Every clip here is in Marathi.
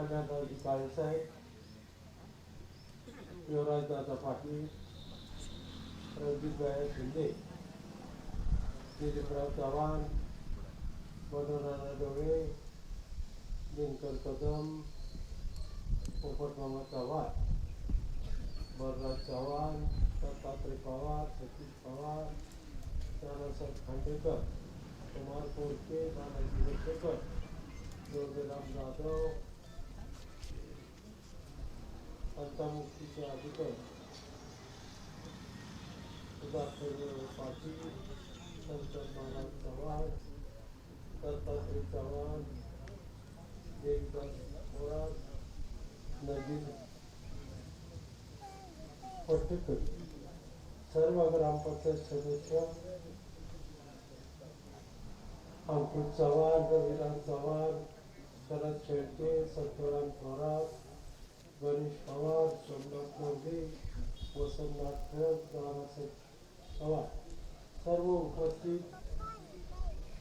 कन्यादाजी काळेसाहेब युवराजदादा पाटील रणजितभाई शिंदे दिलीपराव चव्हाण मनोहरराव डोळे दिनकर कदम पोपटमामा चव्हाण बलराज चव्हाण दत्तात्रय पवार सतीश पवार नानासाहेब खांडेकर कुमार कोळके नानाजी लोकेकर जोगेराम जाधव पंचामुक्तीचे अधिकारी सुधाकर पाटील शंकर महाराज चव्हाण दत्तात्रय चव्हाण देवदास मोराद नजीर पट्टेकर. सर्व ग्रामपंचायत सदस्य अंकुश चव्हाण रविराम चव्हाण शरद शेळके सत्यराम थोरात गणेश पवार सोमनाथ मोदी वसंतनाथ ठग पवार सर्व उपस्थित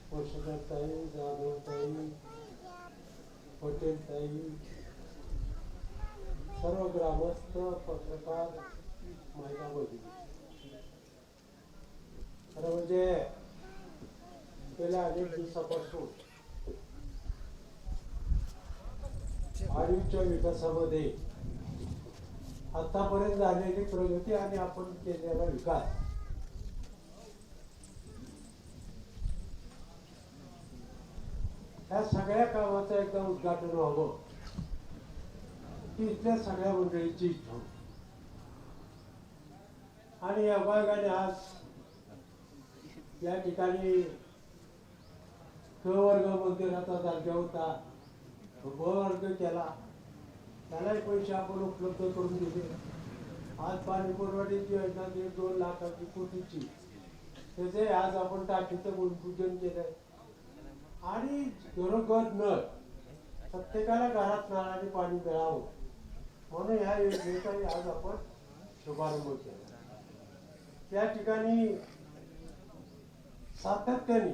पोषकताई जाधवताई पटेलताई सर्व ग्रामस्थ पत्रकार महिला भगिनी खरं म्हणजे गेल्या अनेक दिवसापासून आयुच्या विकासामध्ये आतापर्यंत झालेली प्रगती आणि आपण केलेला विकास. या सगळ्या कामाचं एकदा उद्घाटन व्हावं. ही इथल्या सगळ्या मंडळीची इच्छा आणि या विभागाने आज या ठिकाणी क वर्ग मंदिराचा दर्जा होता. वर्ग केला. त्यालाही पैसे आपण उपलब्ध करून दिले आज पाणी पुरवठ्याची योजना दीड दोन लाखाची कोटीची. त्याचे आज आपण टाकीचं भूमिपूजन केलंय. आणि घरोघर नळ. प्रत्येकाला घरात नळाने पाणी मिळावं. म्हणून ह्या योजनेचा आज आपण शुभारंभ केला. त्या ठिकाणी सातत्याने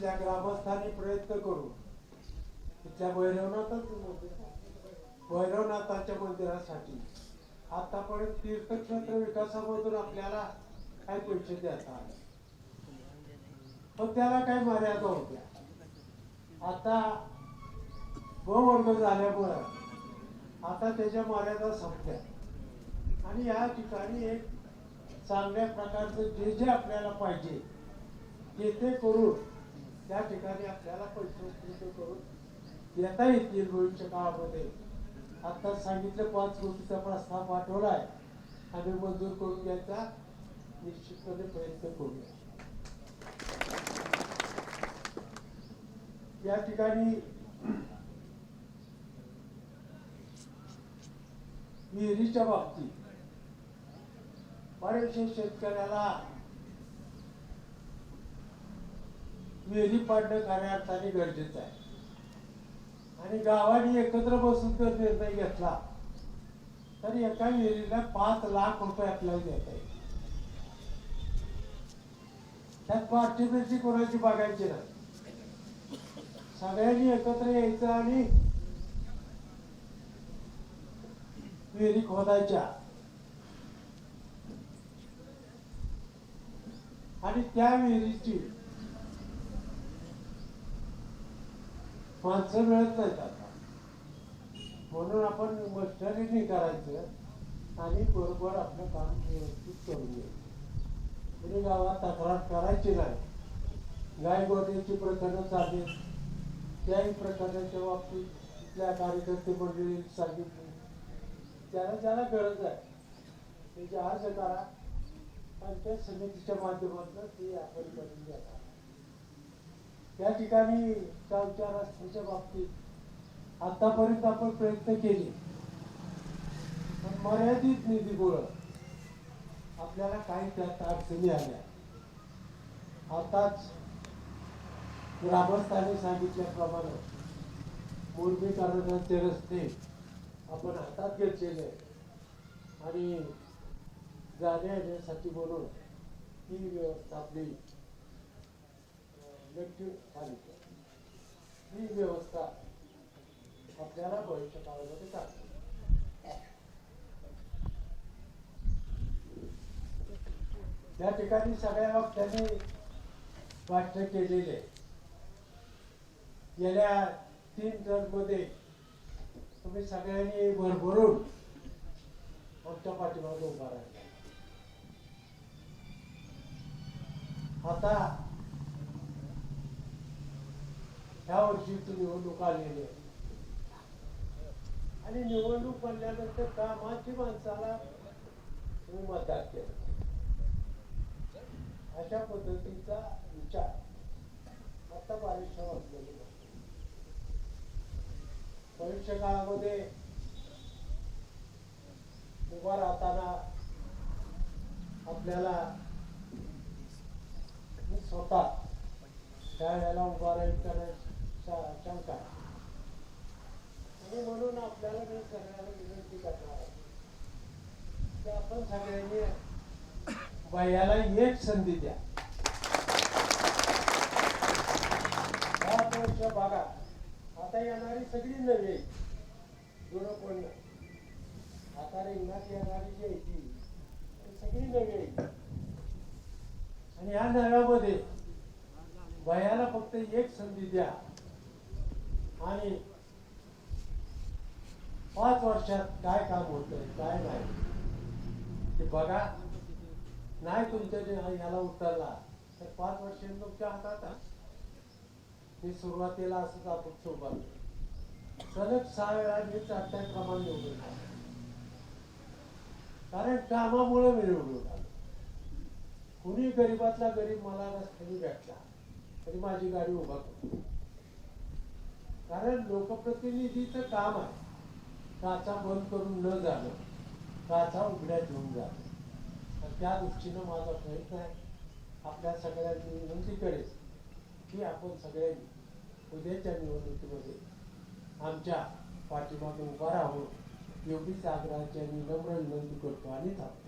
त्या ग्रामस्थांनी प्रयत्न करून तिथल्या भैरवनाथच भैरवनाथाच्या मंदिरासाठी. आतापर्यंत तीर्थक्षेत्र विकासामधून आपल्याला काही पैसे देता पण त्याला काही मर्यादा होत्या. आता ब वर्ग झाल्यामुळं आता त्याच्या मर्यादा संपल्या. आणि या ठिकाणी एक चांगल्या प्रकारचं जे जे आपल्याला पाहिजे ते ते करून त्या ठिकाणी आपल्याला पैसे उपलब्ध करून येता येतील भविष्य काळामध्ये आता सांगितलं पाच कोटीचा प्रस्ताव पाठवलाय आम्ही मंजूर करून घ्यायचा. निश्चितपणे प्रयत्न करूया. या ठिकाणी विहिरीच्या बाबतीत बरेचशे शेतकऱ्याला विहिरी पाडणं कार्यार्थाने गरजेचं आहे. आणि गावाने एकत्र बसून जर निर्णय घेतला. तर एका विहिरीला पाच लाख रुपये आपल्याला देता येईल. त्यात पार्टिसिपेटची कोणाची बघायची नाही. सगळ्यांनी एकत्र यायचं आणि विहिरी खोदायच्या. आणि त्या विहिरीची माणसं मिळत नाहीत आता म्हणून आपण मस्टरीने करायचं आणि बरोबर आपलं काम व्यवस्थित करून घ्यायचं. म्हणजे गावात तक्रार करायची नाही. गाय गोट्याची प्रकरणं चालेल त्याही प्रकरणाच्या बाबतीत तिथल्या कार्यकर्ते मंडळी सांगितले. त्याला ज्याला गरज आहे त्याची अर्ज करा. त्या समितीच्या माध्यमातून ते आपण करून घ्या या ठिकाणी गावच्या रस्त्याच्या बाबतीत आतापर्यंत आपण प्रयत्न केले. पण मर्यादित निधीमुळं आपल्याला काही त्यात अडचणी आल्या. आताच ग्रामस्थांनी सांगितल्याप्रमाणे मोर्मीकरणाचे रस्ते आपण हातात घेतलेले आणि जाण्या येण्यासाठी म्हणून ही व्यवस्था आपली मृत्यू झाली ही व्यवस्था आपल्याला भविष्य काळामध्ये चालते. त्या ठिकाणी सगळ्या वक्त्यांनी भाष्य केलेले गेल्या तीन टर्ममध्ये तुम्ही सगळ्यांनी भरभरून आमच्या पाठीमागे उभा राहिला. आता ह्या वर्षीची निवडणूक आलेली आहे. आणि निवडणूक म्हणल्यानंतर कामाची माणसाला तुम्ही मतदान केलं. अशा पद्धतीचा विचार आता बारीकशा वाटलेला भविष्य काळामध्ये उभा राहताना आपल्याला स्वतः स्वतः त्यावेळेला उभा राहील शंका. आणि म्हणून आपल्याला मी सगळ्यांना विनंती करणार आहे. की आपण सगळ्यांनी वयाला एक संधी द्या. पाच वर्ष बघा आता येणारी सगळी नवी आहे जुनं कोण? आता रिंगणात येणारी जी आहे ती सगळी नवी आणि या नव्यामध्ये वयाला फक्त एक संधी द्या. आणि पाच वर्षात काय काम होत काय नाही. ते बघा. नाही तुमच्या याला उतरला तर पाच वर्षांनी तुमच्या हातात मी सुरुवातीला असंच आपण सोबत. सलग सहा वेळा मी चारट्या क्रमांक निवडून आलो. कारण कामामुळे मी निवडून आलो. कुणी गरीबातला गरीब मला रस्त्याने भेटला तरी माझी गाडी उभा करतो कारण लोकप्रतिनिधीचं काम आहे. काचा बंद करून न झालं काचा उघड्या घेऊन जाणं तर त्या दृष्टीनं माझा प्रयत्न आहे आपल्या सगळ्यांनी विनंतीकडे की आपण सगळ्यांनी उद्याच्या निवडणुकीमध्ये आमच्या पाठीमागे उभा राहून योगीच आग्रहाची आणि नम्र विनंती करतो आणि थांबतो.